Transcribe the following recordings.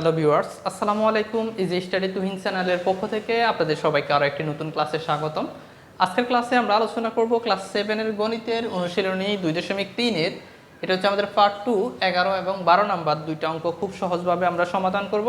Hello viewers আসসালামু আলাইকুম easy study Tuhin চ্যানেলের পক্ষ থেকে আপনাদের সবাইকে আরও একটি নতুন ক্লাসে স্বাগতম। আজকের ক্লাসে আমরা আলোচনা করব ক্লাস সেভেনের গণিতের অনুশীলনী দুই দশমিক তিনের এটা হচ্ছে আমাদের পার্ট টু এগারো এবং বারো নাম্বার। দুইটা অঙ্ক খুব সহজভাবে আমরা সমাধান করব।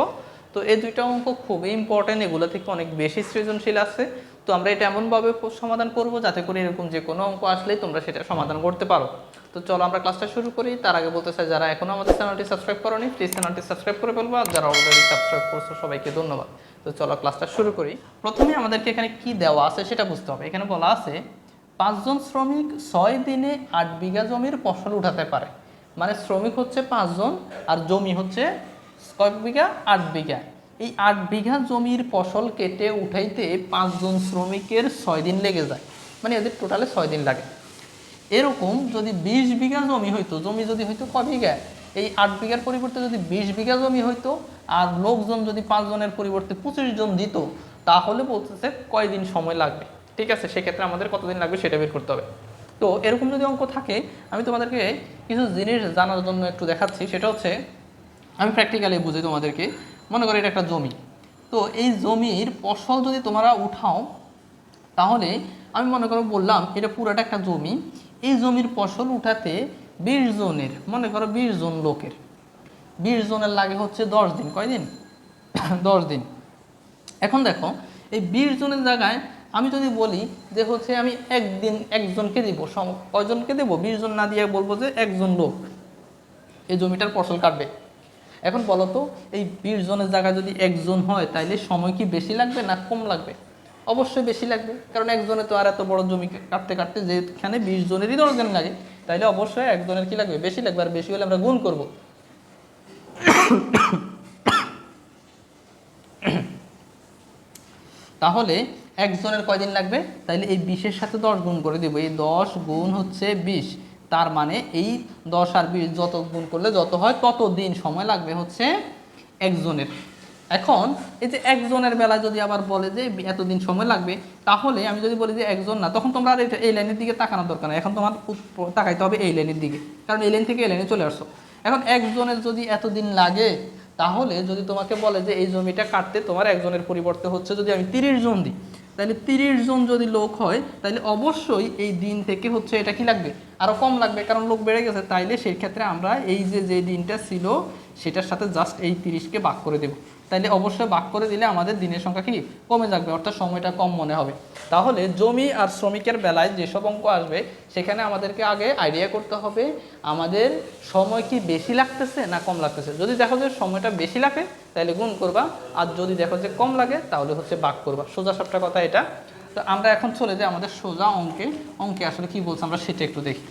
তো এই দুইটা অঙ্ক খুবই ইম্পর্টেন্ট এগুলো থেকে অনেক বেশি সৃজনশীল আছে। তো আমরা এটা এমনভাবে সমাধান করব যাতে করে এরকম যে কোনো অঙ্ক আসলেই তোমরা সেটা সমাধান করতে পারো। তো চলো আমরা ক্লাসটা শুরু করি। তার আগে বলতে চাই, যারা এখনও আমাদের চ্যানেলটি সাবস্ক্রাইব করোনি প্লিজ চ্যানেলটি সাবস্ক্রাইব করে ফেলব। আর যারা অলরেডি সাবস্ক্রাইব করছ, সবাইকে ধন্যবাদ। তো চলো ক্লাসটা শুরু করি। প্রথমে আমাদেরকে এখানে কি দেওয়া আছে সেটা বুঝতে হবে। এখানে বলা আছে, পাঁচজন শ্রমিক ছয় দিনে আট বিঘা জমির ফসল উঠাতে পারে। মানে শ্রমিক হচ্ছে পাঁচজন আর জমি হচ্ছে কয়েক বিঘা? আট বিঘা। এই আট বিঘা জমির ফসল কেটে উঠাইতে পাঁচজন শ্রমিকের ছয় দিন লেগে যায়। মানে এদের টোটালে ছয় দিন লাগে। এরকম যদি বিশ বিঘা জমি হইতো, জমি যদি হইতো ক বিঘা? এই আট বিঘার পরিবর্তে যদি বিশ বিঘা জমি হইতো আর লোকজন যদি পাঁচজনের পরিবর্তে পঁচিশ জন দিত, তাহলে বলতেছে কয়দিন সময় লাগবে। ঠিক আছে, সেক্ষেত্রে আমাদের কতদিন লাগবে সেটা বের করতে হবে। তো এরকম যদি অঙ্ক থাকে, আমি তোমাদেরকে কিছু জিনিস জানার জন্য একটু দেখাচ্ছি। সেটা হচ্ছে, আমি প্র্যাকটিক্যালি বুঝি তোমাদেরকে। মনে করো এটা একটা জমি। তো এই জমির ফসল যদি তোমরা উঠাও, তাহলে আমি মনে করো বললাম এটা পুরোটা একটা জমি। এই জমির ফসল উঠাতে বিশ জনের, মনে করো বিশ জন লোকের। বিশ জনের লাগে হচ্ছে দশ দিন। কয়দিন? দশ দিন। এখন দেখো, এই বিশ জনের জায়গায় আমি যদি বলি যে হচ্ছে আমি একদিন একজনকে দিব কয়জনকে দেবো? বিশ জন না দিয়ে বলব যে একজন লোক। এই জমিটার ফসল কাটবে। এখন বলো তো, এই বিশ জনের জায়গায় যদি একজন হয়, তাইলে সময় কি বেশি লাগবে না কম লাগবে? অবশ্যই বেশি লাগবে, কারণ একজনে তো আর এত বড় জমি কাটতে কাটতে যেখানে বিশ জনেরই দশজন লাগে, তাইলে অবশ্যই একজনের কি লাগবে? বেশি লাগবে, আর বেশি হলে আমরা গুণ করব। তাহলে একজনের কয়দিন লাগবে? তাইলে এই বিশের সাথে দশ গুণ করে দেবো, এই দশ গুণ হচ্ছে বিশ। তার মানে এই দশ আর বিশ যত গুণ করলে যত হয় তত দিন সময় লাগবে হচ্ছে একজনের। এখন এই যে একজনের বেলায় যদি আবার বলে যে এতদিন সময় লাগবে, তাহলে আমি যদি বলি যে একজন না, তখন তোমরা আর এই লাইনের দিকে তাকানোর দরকার নেই। এখন তোমার তাকাইতে হবে এই লাইনের দিকে, কারণ এই লাইন থেকে এই লাইনে চলে আসছো। এখন একজনের যদি এতদিন লাগে, তাহলে যদি তোমাকে বলে যে এই জমিটা কাটতে তোমার একজনের পরিবর্তে হচ্ছে যদি আমি তিরিশ জন দিই তাহলে তিরিশ জন যদি লোক হয়, তাহলে অবশ্যই এই দিন থেকে হচ্ছে এটা কি লাগবে? আরও কম লাগবে, কারণ লোক বেড়ে গেছে। তাইলে সেই ক্ষেত্রে আমরা এই যে যে দিনটা ছিল, সেটার সাথে জাস্ট এই তিরিশকে ভাগ করে দেব। তাইলে অবশ্যই ভাগ করে দিলে আমাদের দিনের সংখ্যা কি? কমে যাবে, অর্থাৎ সময়টা কম মনে হবে। তাহলে জমি আর শ্রমিকের বেলায় যেসব অঙ্ক আসবে, সেখানে আমাদেরকে আগে আইডিয়া করতে হবে, আমাদের সময় কি বেশি লাগতেছে না কম লাগতেছে। যদি দেখো যে সময়টা বেশি লাগে তাহলে গুণ করবা, আর যদি দেখো যে কম লাগে, তাহলে হচ্ছে বাক করবা। সোজা সবটা কথা এটা। তো আমরা এখন চলে যাই আমাদের সোজা অঙ্কে। অঙ্কে আসলে কি বলছে আমরা সেটা একটু দেখি।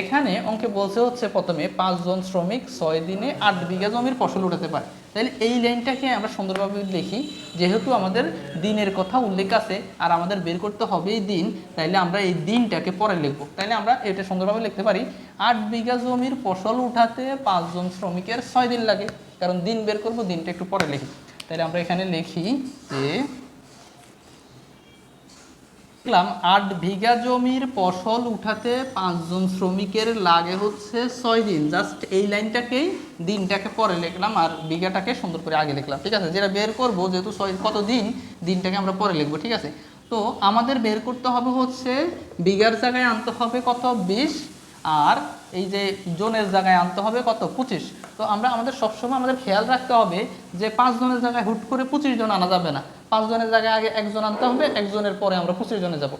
এখানে অঙ্কে বলছে হচ্ছে প্রথমে পাঁচজন শ্রমিক ছয় দিনে আট বিঘা জমির ফসল উঠাতে পারে। তাহলে এই লাইনটাকে আমরা সুন্দরভাবে লিখি। যেহেতু আমাদের দিনের কথা উল্লেখ আছে আর আমাদের বের করতে হবে এই দিন, তাইলে আমরা এই দিনটাকে পরে লিখব। তাইলে আমরা এটা সুন্দরভাবে লিখতে পারি। আট বিঘা জমির ফসল উঠাতে পাঁচজন শ্রমিকের ছয় দিন লাগে। কারণ দিন বের করব, দিনটা একটু পরে লিখি। তাহলে আমরা এখানে লিখি যে দেখলাম আট বিঘা জমির ফসল উঠাতে পাঁচজন শ্রমিকের লাগে হচ্ছে ছয় দিন। জাস্ট এই লাইনটাকেই দিনটাকে পরে লিখলাম আর বিঘাটাকে সুন্দর করে আগে লিখলাম। ঠিক আছে? যেটা বের করব, যেহেতু ছয়, কত দিন, দিনটাকে আমরা পরে লিখব, ঠিক আছে? তো আমাদের বের করতে হবে হচ্ছে বিঘার জায়গায় আনতে হবে কত? বিশ। আর এই যে জনের জায়গায় আনতে হবে কত? পঁচিশ। তো আমরা আমাদের সবসময় আমাদের খেয়াল রাখতে হবে যে পাঁচ জনের জায়গায় হুট করে পঁচিশ জন আনা যাবে না। পাঁচ জনের জায়গায় আগে একজন আনতে হবে, একজনের পরে আমরা পঁচিশ জনে যাব।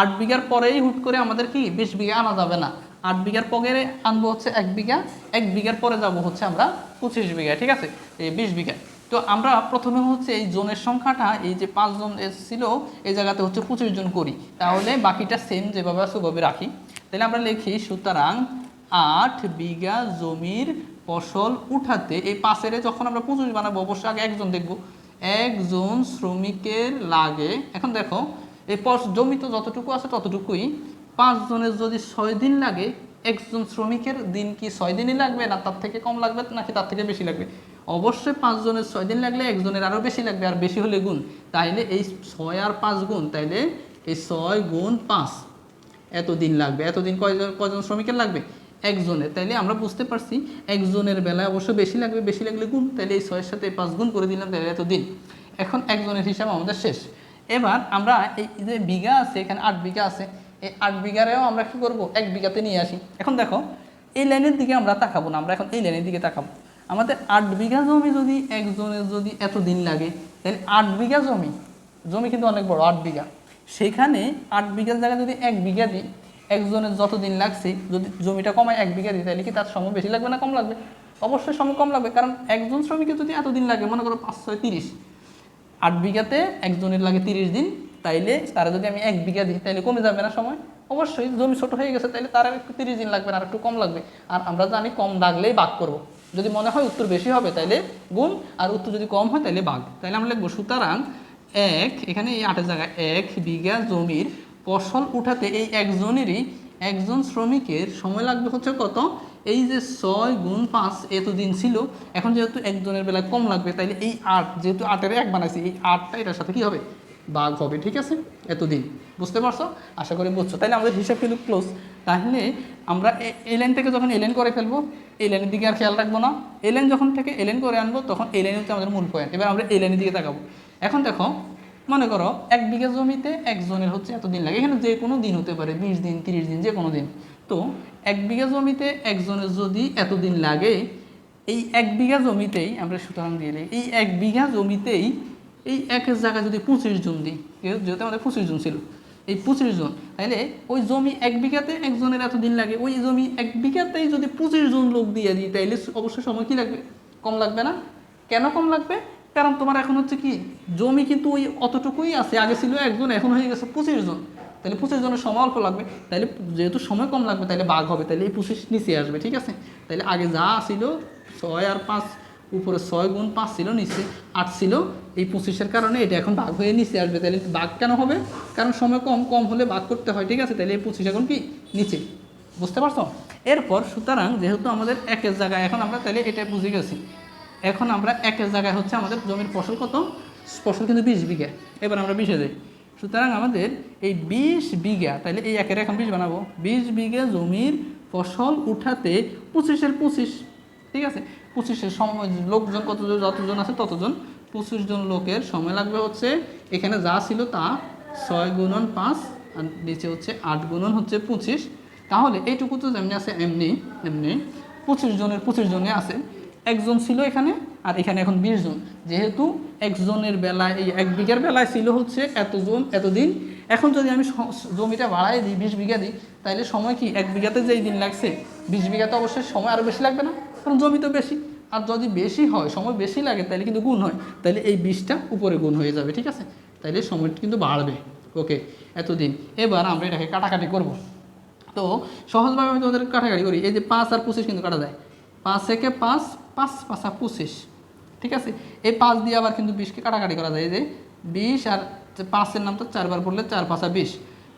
আট বিঘার পরেই হুট করে আমাদের কি, বিশ বিঘা আনা যাবে না। আট বিঘার পরে আনব হচ্ছে এক বিঘা, এক বিঘার পরে যাব হচ্ছে আমরা পঁচিশ বিঘা ঠিক আছে? এই বিশ বিঘা তো আমরা প্রথমে হচ্ছে এই জনের সংখ্যাটা, এই যে পাঁচজন ছিল, এই জায়গাতে হচ্ছে পঁচিশ জন করি। তাহলে বাকিটা সেম যেভাবে আছে ওভাবে রাখি। তাহলে আমরা লিখি, সুতরাং আট বিঘা জমির ফসল উঠাতে, এই পাশের যখন আমরা পঁচিশ বানাবো, অবশ্যই আগে একজন দেখব। একজন শ্রমিকের লাগে। এখন দেখো, এই জমি তো যতটুকু আছে ততটুকুই। পাঁচজনের যদি ছয় দিন লাগে, একজন শ্রমিকের দিন কি ছয় দিনই লাগবে না তার থেকে কম লাগবে নাকি তার থেকে বেশি লাগবে? অবশ্যই পাঁচজনের ছয় দিন লাগলে একজনের আরও বেশি লাগবে, আর বেশি হলে গুণ। তাইলে এই ছয় আর পাঁচ গুণ, তাইলে এই ছয় গুণ পাঁচ। এত দিন লাগবে। এতদিন কয়জন কয়জন শ্রমিকের লাগবে? একজনের। তাইলে আমরা বুঝতে পারছি একজনের বেলায় অবশ্য বেশি লাগবে, বেশি লাগলে গুণ। তাইলে এই ছয়ের সাথে পাঁচ গুণ করে দিলাম, তাহলে এত দিন। এখন একজনের হিসাব আমাদের শেষ। এবার আমরা এই যে বিঘা আছে, এখানে আট বিঘা আছে, এই আট বিঘারেও আমরা কি করব? এক বিঘাতে নিয়ে আসি। এখন দেখো, এই লাইনের দিকে আমরা তাকাবো না, আমরা এখন এই লাইনের দিকে তাকাবো। আমাদের আট বিঘা জমি যদি একজনের যদি এত দিন লাগে তাহলে আট বিঘা জমি জমি কিন্তু অনেক বড়, আট বিঘা। সেখানে আট বিঘার জায়গায় যদি এক বিঘা দিই একজনের যত দিন লাগছে, যদি জমিটা কমায় এক বিঘা দিই তাহলে কি তার সময় বেশি লাগবে না কম লাগবে? অবশ্যই সময় কম লাগবে, কারণ একজন শ্রমিকের যদি এতদিন লাগে, মনে করো পাঁচ ছয় তিরিশ, আট বিঘাতে একজনের লাগে তিরিশ দিন, তাইলে তারা যদি আমি এক বিঘা দিই তাহলে কমে যাবে না সময়? অবশ্যই জমি ছোট হয়ে গেছে, তাইলে তার একটু তিরিশ দিন লাগবে আর একটু কম লাগবে। আর আমরা জানি কম লাগলেই বাঘ করব। যদি মনে হয় উত্তর বেশি হবে, তাইলে গুণ, আর উত্তর যদি কম হয় তাহলে বাঘ তাইলে আমরা লিখব, সুতরাং এক, এখানে এই আটের জায়গায় এক বিঘা জমির ফসল উঠাতে এই একজনেরই একজন শ্রমিকের সময় লাগবে হচ্ছে কত? এই যে ছয় গুণ পাঁচ এতদিন ছিল, এখন যেহেতু একজনের বেলায় কম লাগবে, তাইলে এই আট, যেহেতু আটের এক বানাইছি, এই আটটা এটার সাথে কি হবে? বাঘ হবে, ঠিক আছে? এতদিন, বুঝতে পারছ? আশা করি বুঝছ। তাইলে আমাদের হিসাব কিন্তু ক্লোজ তাহলে আমরা এ- লাইন থেকে যখন এলেন করে ফেলব, এই লাইনের দিকে আর খেয়াল রাখব না। এই লাইন যখন থেকে এলেন করে আনব, তখন এই লাইন হচ্ছে আমাদের মূল পয়েন্ট এবার আমরা এই লাইনের দিকে তাকাবো। এখন দেখো মনে করো, এক বিঘা জমিতে একজনের হচ্ছে এতদিন লাগে। এখানে যে কোনো দিন হতে পারে, বিশ দিন, তিরিশ দিন, যে কোনো দিন। তো এক বিঘা জমিতে একজনের যদি এতদিন লাগে, এই এক বিঘা জমিতেই আমরা সুতরাং দিয়ে দিই, এই এক বিঘা জমিতেই এই একের জায়গায় যদি পঁচিশ জন দিই, যেহেতু আমাদের পঁচিশ জন ছিল, এই পঁচিশ জন তাহলে ওই জমি এক বিঘাতে একজনের এতদিন লাগে, ওই জমি এক বিঘাতেই যদি পঁচিশ জন লোক দিয়ে দিই, তাইলে অবশ্যই সময় কি লাগবে? কম লাগবে না? কেন কম লাগবে? কারণ তোমার এখন হচ্ছে কি, জমি কিন্তু ওই অতটুকুই আছে, আগে ছিল একজন, এখন হয়ে গেছে পঁচিশ জন। তাহলে পঁচিশ জনের সময় অল্প লাগবে। তাহলে যেহেতু সময় কম লাগবে, তাহলে বাঘ হবে, তাহলে এই পঁচিশ নিচে আসবে, ঠিক আছে? তাহলে আগে যা ছিল ছয় আর পাঁচ, উপরে ছয় গুণ পাঁচ ছিল নিচে, আট ছিল, এই পঁচিশের কারণে এটা এখন বাঘ হয়ে নিচে আসবে। তাহলে বাঘ কেন হবে? কারণ সময় কম কম হলে বাঘ করতে হয়, ঠিক আছে? তাহলে এই পঁচিশ এখন কি? নিচে। বুঝতে পারছ? এরপর সুতরাং যেহেতু আমাদের একের জায়গায়, এখন আমরা তাহলে এটা বুঝে গেছি। এখন আমরা একের জায়গায় হচ্ছে আমাদের জমির ফসল কত? ফসল কিন্তু বিশ বিঘা। এবার আমরা বিশে যাই সুতরাং আমাদের এই বিশ বিঘা তাহলে এই একের এখন বিশ বানাবো। বিশ বিঘা জমির ফসল উঠাতে পঁচিশের পঁচিশ, ঠিক আছে? পঁচিশের সময় লোকজন কতজন, যতজন আছে ততজন। পঁচিশ জন লোকের সময় লাগবে হচ্ছে, এখানে যা ছিল তা ছয় গুণন পাঁচ, আর নিচে হচ্ছে আট গুণন হচ্ছে পঁচিশ। তাহলে এইটুকু তো যেমনি আছে, এমনি এমনি পঁচিশ জনের পঁচিশ জনে আছে। একজন ছিল এখানে আর এখানে এখন বিশ জন। যেহেতু একজনের বেলায়, এই এক বিঘার বেলায় ছিল হচ্ছে এতজন, এতদিন। এখন যদি আমি জমিটা বাড়াই দিই, বিশ বিঘা দিই তাহলে সময় কি? এক বিঘাতে যেই দিন লাগছে, বিশ বিঘাতে অবশ্যই সময় আরও বেশি লাগবে না, কারণ জমি তো বেশি। আর যদি বেশি হয়, সময় বেশি লাগে তাহলে কিন্তু গুণ হয়। তাহলে এই বিশটা উপরে গুণ হয়ে যাবে, ঠিক আছে? তাহলে সময়টা কিন্তু বাড়বে। ওকে, এতদিন। এবার আমরা এটাকে কাটাকাটি করব। তো সহজভাবে আমি তোমাদের কাটাকাটি করি। এই যে পাঁচ আর পঁচিশ কিন্তু কাটা যায়। পাঁচ একে পাঁচ পাঁচ পাঁচা পঁচিশ, ঠিক আছে? এই পাঁচ দিয়ে আবার কিন্তু বিশকে কাটাকাটি করা যায় যে বিশ আর পাঁচের নাম তো চারবার পড়লে চার পাঁচা বিশ।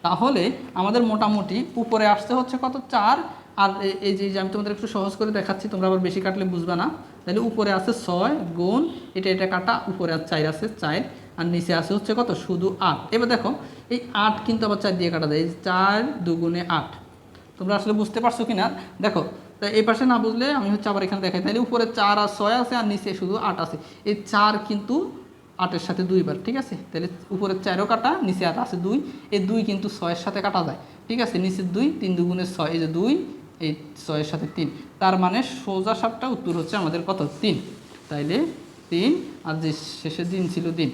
তাহলে আমাদের মোটামুটি উপরে আসতে হচ্ছে কত? চার। আর এই যে আমি তোমাদের একটু সহজ করে দেখাচ্ছি, তোমরা আবার বেশি কাটলে বুঝবে না। তাহলে উপরে আছে ছয় গুণ, এটা এটা কাটা, উপরে আর চার আছে চার, আর নিচে আছে হচ্ছে কত? শুধু আট। এবার দেখো, এই আট কিন্তু আবার চার দিয়ে কাটা যায় চার দুগুণে আট। তোমরা আসলে বুঝতে পারছ কি না দেখো তাই এই পাশে না বুঝলে আমি হচ্ছে আবার এখানে দেখাই। তাহলে উপরে চার আর ছয় আছে আর নিচে শুধু আট আছে। এই চার কিন্তু আটের সাথে দুইবার, ঠিক আছে? তাহলে উপরে চারও কাটা, নিচে আট আছে দুই। এই দুই কিন্তু ছয়ের সাথে কাটা যায়, ঠিক আছে? নিচের দুই, তিন দুগুণের ছয়, এই যে দুই, এই ছয়ের সাথে তিন। তার মানে সোজা সাপটা উত্তর হচ্ছে আমাদের কত? তিন। তাইলে তিন, আর যে শেষের দিন ছিল দিন।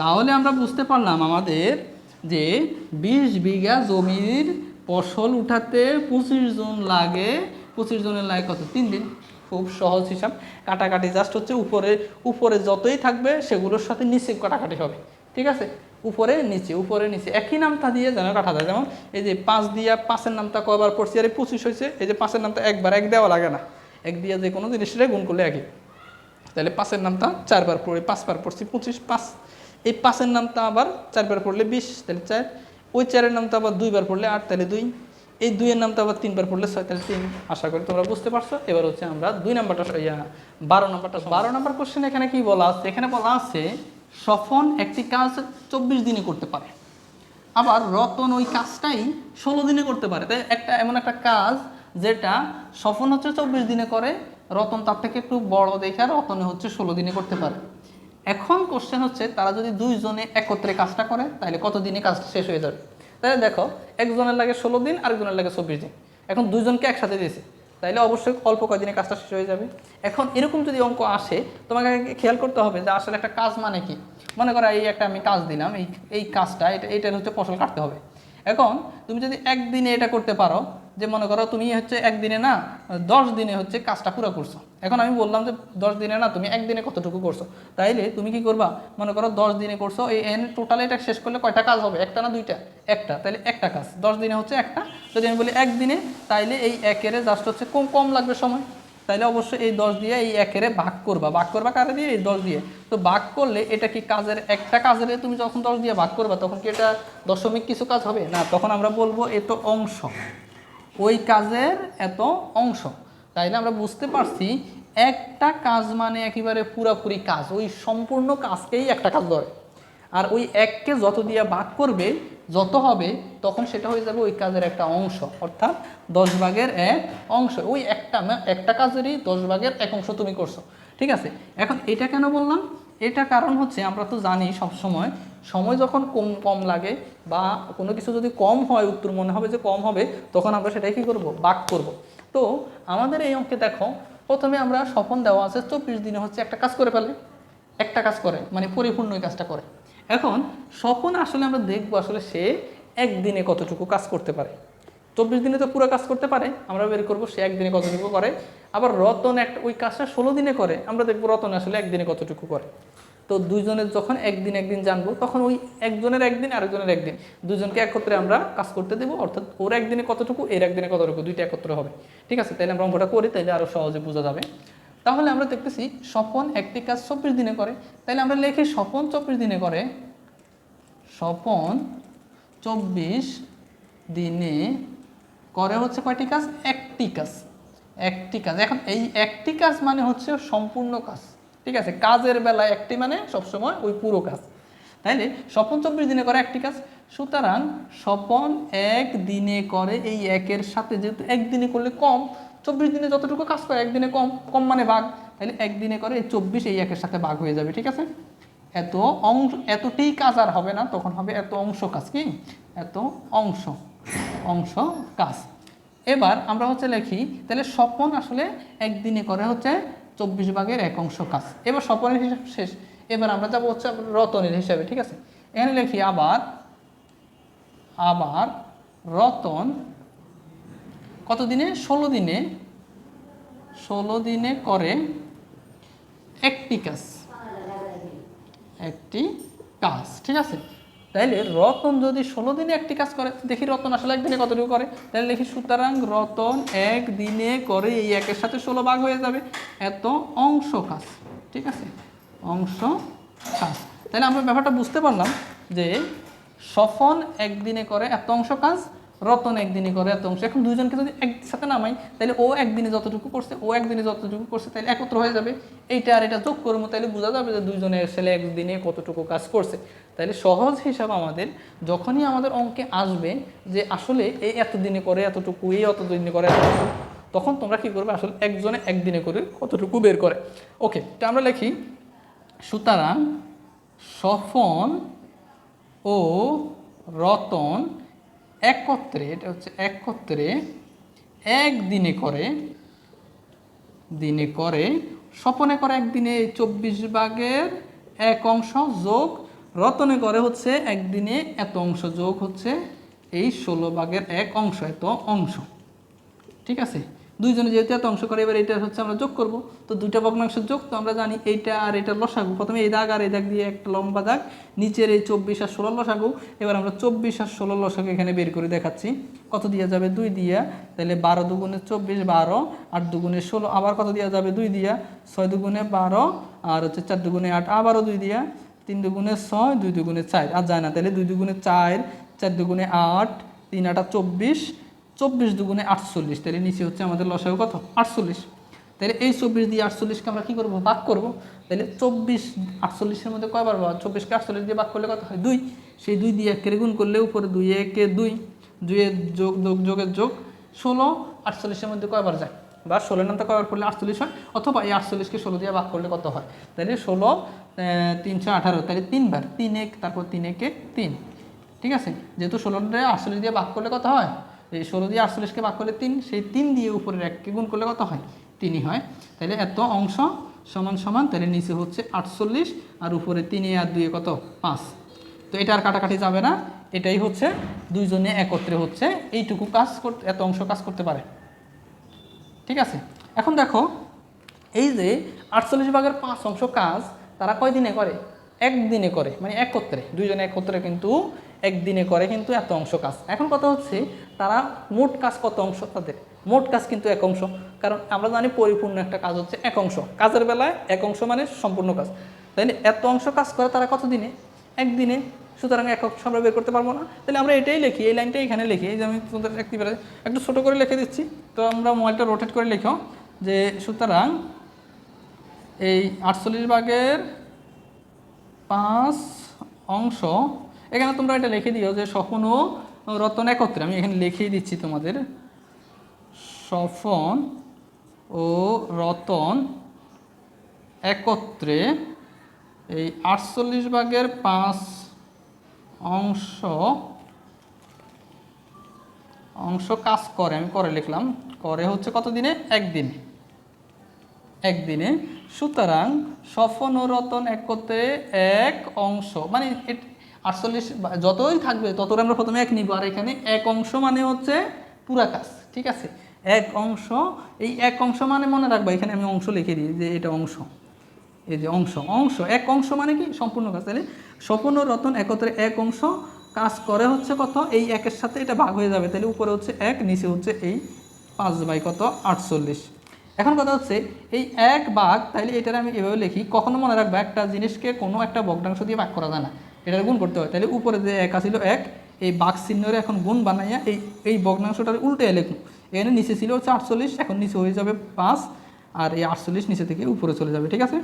তাহলে আমরা বুঝতে পারলাম আমাদের যে বিশ বিঘা জমির ফসল উঠাতে পঁচিশ জন লাগে। পঁচিশ জনের লাগে কত? তিন দিন। খুব সহজ হিসাব। কাটাকাটি জাস্ট হচ্ছে উপরে উপরে যতই থাকবে সেগুলোর সাথে নিচে কাটাকাটি হবে। ঠিক আছে? উপরে, নিচে উপরে, নিচে। একই নামটা দিয়ে যেন কাটা যায়। যেমন এই যে পাঁচ দিয়া পাঁচের নামটা কবার পড়ছি, আর এই পঁচিশ হয়েছে এই যে পাঁচের নামটা একবার, এক দেওয়া লাগে না। এক দিয়ে যে কোনো জিনিসটা গুণ করলে একই। তাহলে পাঁচের নামটা চারবার পড়ে, পাঁচবার পড়ছি, পঁচিশ, পাঁচ। এই পাঁচের নামটা আবার চারবার পড়লে বিশ, তাহলে চার। ওই চারের নামটা আবার দুইবার পড়লে আট, তাহলে দুই। এই দুইয়ের নামটা আবার তিনবার পড়লে ছয়, তাহলে তিন। আশা করি তোমরা বুঝতে পারছ। এবার হচ্ছে আমরা দুই নাম্বারটা ইয়া, বারো নাম্বারটা বারো নাম্বার কোশ্চেন এখানে কি বলা আছে? এখানে বলা আছে সফন একটি কাজ চব্বিশ দিনে করতে পারে। আবার রতন ওই কাজটাই ষোলো দিনে করতে পারে। তাই একটা এমন একটা কাজ যেটা স্বপন হচ্ছে চব্বিশ দিনে করে, রতন তার থেকে একটু বড় দেখে আর রতনে হচ্ছে ষোলো দিনে করতে পারে। এখন কোশ্চেন হচ্ছে, তারা যদি দুইজনে একত্রে কাজটা করে, তাহলে কতদিনে কাজটা শেষ হয়ে যাবে? তাহলে দেখো, একজনের লাগে ষোলো দিন, আরেকজনের লাগে চব্বিশ দিন। এখন দুজনকে একসাথে দিয়েছে তাইলে অবশ্যই অল্প কয়েকদিনে কাজটা শেষ হয়ে যাবে। এখন এরকম যদি অঙ্ক আসে, তোমাকে খেয়াল করতে হবে যে আসলে একটা কাজ মানে কি? মনে করো এই একটা আমি কাজ দিলাম, এই এই কাজটা, এটা এটার হচ্ছে ফসল কাটতে হবে। এখন তুমি যদি একদিনে এটা করতে পারো, যে মনে করো তুমি হচ্ছে একদিনে না, দশ দিনে হচ্ছে কাজটা পুরো করছ। এখন আমি বললাম যে দশ দিনে না, তুমি একদিনে কতটুকু করছ? তাইলে তুমি কি করবা? মনে করো দশ দিনে করছ, এই এন টোটাল এটা শেষ করলে কয়টা কাজ হবে? একটা না দুইটা? একটা। তাইলে একটা কাজ। দশ দিনে হচ্ছে একটা। যদি আমি বলি একদিনে, তাইলে এই একের জাস্ট হচ্ছে কম কম লাগবে সময়। তাইলে অবশ্যই এই দশ দিয়ে এই একেরে ভাগ করবা। ভাগ করবা কারে দিয়ে? এই দশ দিয়ে। তো ভাগ করলে এটা কি কাজের, একটা কাজের তুমি যখন দশ দিয়ে ভাগ করবা, তখন কি এটা দশমিক কিছু কাজ হবে? না, তখন আমরা বলব এত অংশ। ওই কাজের এত অংশ। তাইলে আমরা বুঝতে পারছি, একটা কাজ মানে একেবারে পুরাপুরি কাজ। ওই সম্পূর্ণ কাজকেই একটা কাজ ধরে। আর ওই এককে যত দিয়ে ভাগ করবে যত হবে, তখন সেটা হয়ে যাবে ওই কাজের একটা অংশ। অর্থাৎ দশ ভাগের এক অংশ। ওই একটা একটা কাজেরই দশ ভাগের এক অংশ তুমি করছ। ঠিক আছে? এখন এটা কেন বললাম? এটা কারণ হচ্ছে, আমরা তো জানি সব সময় যখন কম কম লাগে বা কোনো কিছু যদি কম হয়, উত্তর মনে হবে যে কম হবে, তখন আমরা সেটাই কী করব? বাক করব। তো আমাদের এই অঙ্কে দেখো, প্রথমে আমরা স্বপন দেওয়া আছে চব্বিশ দিনে হচ্ছে একটা কাজ করে ফেলে। একটা কাজ করে মানে পরিপূর্ণ কাজটা করে। এখন স্বপন আসলে আমরা দেখব আসলে সে একদিনে কতটুকু কাজ করতে পারে। চব্বিশ দিনে তো পুরো কাজ করতে পারে, আমরা বের করব সে একদিনে কতটুকু করে। আবার রতন একটা, ওই কাজটা ষোলো দিনে করে, আমরা দেখব রতন আসলে একদিনে কতটুকু করে। তো দুইজনের যখন একদিন একদিন জানব, তখন ওই একজনের একদিন, আরেকজনের একদিন। দুজনকে একত্রে আমরা কাজ করতে দেবো, অর্থাৎ ওর একদিনে কতটুকু, এর একদিনে কতটুকু, দুইটা একত্র হবে। ঠিক আছে? তাইলে আমরা অঙ্কটা করি, তাইলে আরও সহজে বোঝা যাবে। তাহলে আমরা দেখতেছি স্বপন একটি কাজ চব্বিশ দিনে করে। তাইলে আমরা লিখি স্বপন চব্বিশ দিনে করে। স্বপন চব্বিশ দিনে করে হচ্ছে কয়টি কাজ? একটি কাজ। একটি কাজ। এখন এই একটি কাজ মানে হচ্ছে সম্পূর্ণ কাজ। ঠিক আছে? কাজের বেলায় একটি মানে সবসময় ওই পুরো কাজ। তাইলে স্বপন চব্বিশ দিনে করে একটি কাজ। সুতরাং স্বপন এক দিনে করে এই একের সাথে যেহেতু একদিনে করলে কম চব্বিশ দিনে যতটুকু কাজ করে, একদিনে কম কম মানে ভাগ। তাহলে একদিনে করে এই চব্বিশ এই একের সাথে ভাগ হয়ে যাবে, ঠিক আছে? এত অংশ, এতটি কাজ আর হবে না, তখন হবে এত অংশ কাজ কি? এত অংশ অংশ কাজ। এবার আমরা হচ্ছে লেখি তাহলে স্বপন আসলে একদিনে করে হচ্ছে চব্বিশ ভাগের এক অংশ কাজ। এবার স্বপনের হিসাব শেষ। এবার আমরা যাব হচ্ছে রতনের হিসাবে, ঠিক আছে? এখানে লিখি আবার আবার রতন কত দিনে ষোলো দিনে। ষোলো দিনে করে একটি কাজ একটি কাজ ঠিক আছে? তাইলে রতন যদি ষোলো দিনে একটি কাজ করে, দেখি রতন আসলে একদিনে কতটুকু করে? তাহলে দেখি সুতরাং রতন একদিনে করে এই একের সাথে ষোলো ভাগ হয়ে যাবে। এত অংশ কাজ, ঠিক আছে? অংশ কাজ। তাহলে আমরা ব্যাপারটা বুঝতে পারলাম যে সফন একদিনে করে এত অংশ কাজ রতন একদিনে করে এত অংশ। এখন দুজনকে যদি একসাথে নামাই তাহলে ও একদিনে যতটুকু করছে, ও একদিনে যতটুকু করছে তাহলে একত্র হয়ে যাবে। এইটা আর এটা যোগ করব তাহলে বোঝা যাবে যে দুজনে আসলে একদিনে কতটুকু কাজ করছে। তাহলে সহজ হিসাব আমাদের, যখনই আমাদের অঙ্কে আসবে যে আসলে এই এত দিনে করে এতটুকু এই অত দিনে করে এতটুকু, তখন তোমরা কি করবে? আসলে একজনে একদিনে করে কতটুকু বের করে। ওকে, তা আমরা লিখি, সুতরাং সফন ও রতন একত্রে, এটা হচ্ছে একত্রে একদিনে করে, দিনে করে, স্বপনে করে একদিনে চব্বিশ ভাগের এক অংশ যোগ, রতনে করে হচ্ছে একদিনে এত অংশ যোগ হচ্ছে এই ষোলো ভাগের এক অংশ, এত অংশ। ঠিক আছে? দুইজনে যেহেতু এত অংশ করে, এবার এটা হচ্ছে আমরা যোগ করব। তো দুইটা ভগ্নাংশের যোগ তো আমরা জানি এইটা আর এটা লসাগু। প্রথমে এই দাগ আর এই দাগ দিয়ে একটা লম্বা দাগ, নিচের এই চব্বিশ আর ষোলো লসাগু। এবার আমরা চব্বিশ আর ষোলো লসাগু এখানে বের করে দেখাচ্ছি। কত দিয়া যাবে? দুই দিয়া। তাহলে বারো দুগুণে চব্বিশ, বারো। আট দুগুণে ষোলো, আবার কত দেওয়া যাবে? দুই দিয়া। ছয় দুগুণে বারো, আর হচ্ছে চার দুগুণে আট, আবারও দুই দিয়া। তিন দুগুণে ছয়, দুই দুগুণে চার। আর যায় না। তাহলে দুই দুগুণে চার চার দুগুণে আট, তিন আটা চব্বিশ চব্বিশ দুগুণে আটচল্লিশ। তাহলে নিচে হচ্ছে আমাদের লসাগু কত? আটচল্লিশ। তাহলে এই চব্বিশ দিয়ে আটচল্লিশকে আমরা কী করব? ভাগ করব। তাহলে চব্বিশ, আটচল্লিশের মধ্যে কয়বার পাবো চব্বিশকে আটচল্লিশ দিয়ে ভাগ করলে কত হয়? দুই। সেই দুই দিয়ে একের গুণ করলে উপরে দুই, একে দুই। দুইয়ের যোগ যোগ, যোগের যোগ ষোলো। আটচল্লিশের মধ্যে কয়বার যায়? বা ষোলো। নামটা কয়বার করলে আটচল্লিশ হয়? অথবা এই আটচল্লিশকে ষোলো দিয়ে ভাগ করলে কত হয়? তাহলে ষোলো তিনশো আঠারো। তাহলে তিনবার তিন এক, তারপর তিন একে তিন। ঠিক আছে? যেহেতু ষোলোটা আটচল্লিশ দিয়ে ভাগ করলে কত হয়? এই ষোলো দিয়ে আটচল্লিশকে ভাগ করলে তিন, সেই তিন দিয়ে উপরের এককে গুণ করলে কত হয়? তিনই হয়। তাহলে এত অংশ সমান সমান, তাহলে নিচে হচ্ছে আটচল্লিশ আর উপরে তিনে আর দুয়ে কত? পাঁচ। তো এটা আর কাটাকাটি যাবে না। এটাই হচ্ছে দুইজনে একত্রে হচ্ছে এইটুকু কাজ করতে, এত অংশ কাজ করতে পারে। ঠিক আছে? এখন দেখো, এই যে আটচল্লিশ ভাগের পাঁচ অংশ কাজ তারা কয় দিনে করে? একদিনে করে মানে একত্রে। দুইজনে একত্রে কিন্তু একদিনে করে কিন্তু এত অংশ কাজ। এখন কথা হচ্ছে তারা মোট কাজ কত অংশ তাদের? মোট কাজ কিন্তু এক অংশ। কারণ আমরা জানি পরিপূর্ণ একটা কাজ হচ্ছে এক অংশ। কাজের বেলায় এক অংশ মানে সম্পূর্ণ কাজ। তাই? এত অংশ কাজ করে তারা কত দিনে? একদিনে। সুতরাং এক অংশ আমরা বের করতে পারব না। তাহলে আমরা এটাই লিখি, এই লাইনটাই এখানে লিখি। এই যে আমি তোমাদের একটিবারে একটু ছোটো করে লিখে দিচ্ছি। তো আমরা মোবাইলটা রোটেট করে লিখো যে, সুতরাং এই আটচল্লিশ ভাগের পাঁচ অংশ, এখানে তোমরা এটা লিখে দিও যে স্বপন ও রতন একত্রে, আমি এখানে লিখেই দিচ্ছি তোমাদের। স্বপন ও রতন একত্রে এই আটচল্লিশ ভাগের পাঁচ অংশ অংশ কাজ করে, আমি করে লিখলাম। করে হচ্ছে কত দিনে? একদিনে। একদিনে। সুতরাং সফন ও রতন একত্রে এক অংশ মানে আটচল্লিশ যতই থাকবে, ততই আমরা প্রথমে এক নিব। আর এখানে এক অংশ মানে হচ্ছে পুরা কাজ, ঠিক আছে? এক অংশ, এই এক অংশ মানে মনে রাখবা, এখানে আমি অংশ লিখে দিই যে এটা অংশ। এই যে অংশ অংশ, এক অংশ মানে কি? সম্পূর্ণ কাজ। তাহলে ও রতন একত্রে এক অংশ, কাজ করে হচ্ছে কত? এই একের সাথে এটা ভাগ হয়ে যাবে। তাহলে উপরে হচ্ছে এক, নিচে হচ্ছে এই পাঁচ বাই কত? আটচল্লিশ। এখন কথা হচ্ছে, এই এক ভাগ, তাহলে এটার আমি এভাবে লিখি, কখনো মনে রাখব একটা জিনিসকে কোনো একটা ভগ্নাংশ দিয়ে ভাগ করা যায় না। এটার গুণ করতে হয়। তাহলে উপরে যে এক ছিল এক, এই বাঘ চিহ্নরে এখন গুণ বানাইয়া এই এই ভগ্নাংশটার উল্টে লিখুন এখানে নিচে ছিল হচ্ছে আটচল্লিশ এখন নিচে হয়ে যাবে পাঁচ, আর এই আটচল্লিশ নিচে থেকে উপরে চলে যাবে, ঠিক আছে?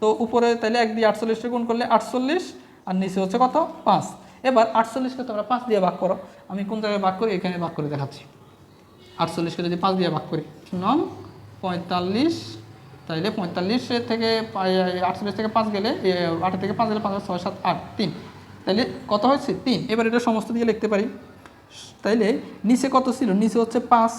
তো উপরে তাহলে এক দিয়ে আটচল্লিশটা গুণ করলে আটচল্লিশ, আর নিচে হচ্ছে কত? পাঁচ। এবার আটচল্লিশকে তোমরা পাঁচ দিয়ে ভাগ করো। আমি কোন জায়গায় ভাগ করি? এখানে ভাগ করে দেখাচ্ছি। আটচল্লিশকে যদি পাঁচ দিয়ে ভাগ করি, নং পঁয়তাল্লিশ তাইলে পঁয়তাল্লিশের থেকে আটচল্লিশ থেকে পাঁচ গেলে আটের থেকে পাঁচ গেলে পাঁচ ছয়, সাত, আট, তিন। তাইলে কত হয়েছে? তিন। এবার এটা সমস্ত দিকে লিখতে পারি। তাইলে নিচে কত ছিল? নিচে হচ্ছে পাঁচ।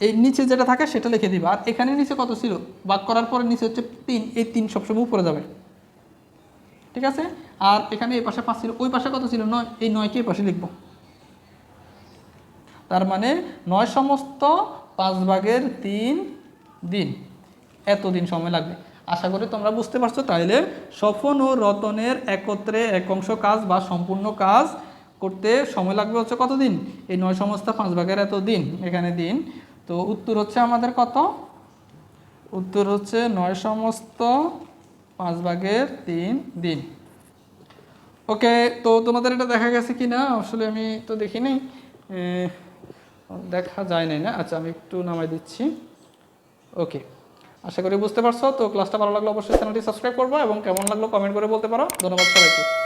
এই নিচে যেটা থাকে সেটা লিখে দিবা। আর এখানে নিচে কত ছিল? ভাগ করার পরে নিচে হচ্ছে তিন। এই তিন সবসময় উপরে যাবে। ঠিক আছে? আর এখানে এই পাশে পাঁচ ছিল। ওই পাশে কত ছিল? নয়। এই নয়কে এই পাশে লিখব। তার মানে নয় সমস্ত পাঁচ ভাগের তিন দিন এত দিন সময় লাগবে। আশা করি তোমরা বুঝতে পারছ, তাইলে স্বপন ও রতনের একত্রে এক অংশ কাজ বা সম্পূর্ণ কাজ করতে সময় লাগবে হচ্ছে কত দিন? এই নয় সমস্ত পাঁচ ভাগের এত দিন, এখানে দিন। তো উত্তর হচ্ছে আমাদের কত? উত্তর হচ্ছে নয় সমস্ত পাঁচ ভাগের তিন দিন। ওকে, তো তোমাদের এটা দেখা গেছে কি না আসলে আমি তো দেখিনি। দেখা যায় নাই না? আচ্ছা আমি একটু নামাই দিচ্ছি। ওকে আশা করি বুঝতে পারছ, তো ক্লাসটা ভালো লাগল অবশ্যই চ্যানেলটি সাবস্ক্রাইব করব এবং কেমন লাগল কমেন্ট করে বলতে পারো। ধন্যবাদ সবাইকে।